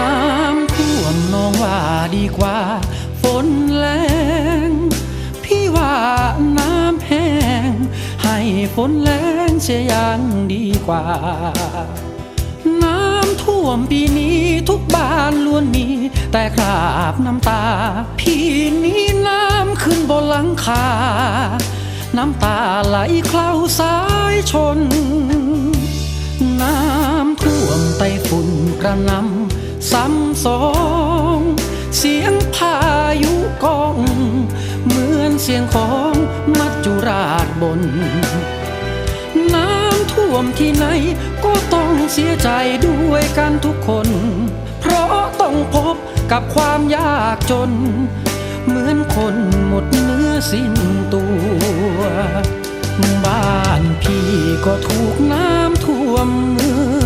น้ำท่วมน้องว่าดีกว่า ฝนแรงพี่ว่าน้ำแห้ง ให้ฝนแรงเสียยังดีกว่า น้ำท่วมปีนี้ทุกบ้านล้วนมี แต่คราบน้ำตา พี่นี้น้ำขึ้นบนหลังคา น้ำตาไหลเคล้าสายชน น้ำท่วมไต้ฝุ่นกระนำ ซ้ำสองเสียงพายุกอง เหมือนเสียงของมัจจุราชบน น้ำท่วมที่ไหนก็ต้องเสียใจด้วยกันทุกคน เพราะต้องพบกับความยากจน เหมือนคนหมดเนื้อสิ้นตัว บ้านพี่ก็ถูกน้ำท่วมเมือ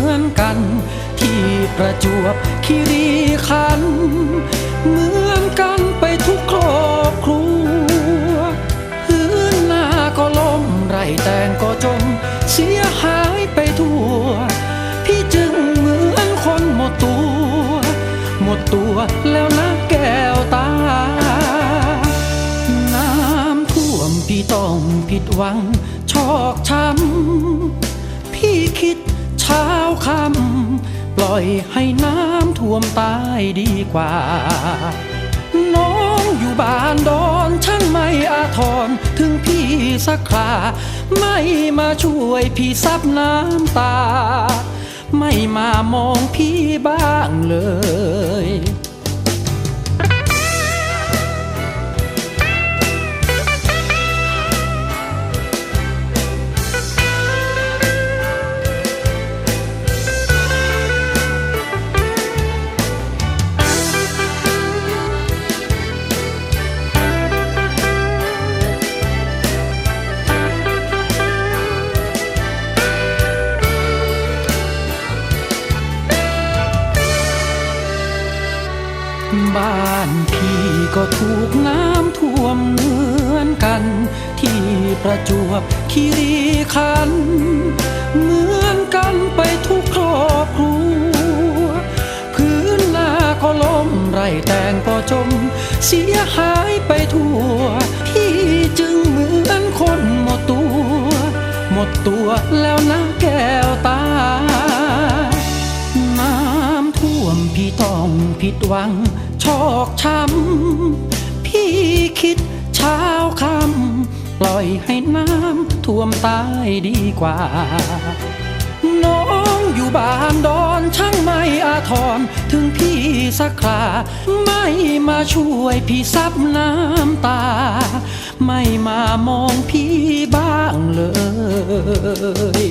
ประจวบคีรีขันเหมือนกันไปทุกครอบครัวพื้นนาก็ล้มไรแตงก็จม เสียหายไปทั่ว พี่จึงเหมือนคนหมดตัว หมดตัวแล้วนะแก้วตา น้ำท่วมพี่ต้องผิดหวัง ชอกช้ำพี่คิดเช้าคำ ล่อยให้น้ำท่วมตายดีกว่า น้องอยู่บ้านดอนช่างไม่อาทรถึงพี่สักครา ไม่มาช่วยพี่ซับน้ำตา ไม่มามองพี่บ้างเลย บ้านพี่ก็ถูกน้ำท่วมเหมือนกัน ที่ประจวบคีรีขัน เหมือนกันไปทุกครอบครัว พื้นนาก็ล้มไรแตงก็จม เสียหายไปทั่ว พี่จึงเหมือนคนหมดตัว หมดตัวแล้วนะแก้วตา พี่ต้องผิดหวัง ชอกช้ำ พี่คิดเช้าคำปล่อยให้น้ำท่วมตายดีกว่า น้องอยู่บ้านดอนช่างไม่อาทร ถึงพี่สักครา ไม่มาช่วยพี่ซับน้ำตา ไม่มามองพี่บ้างเลย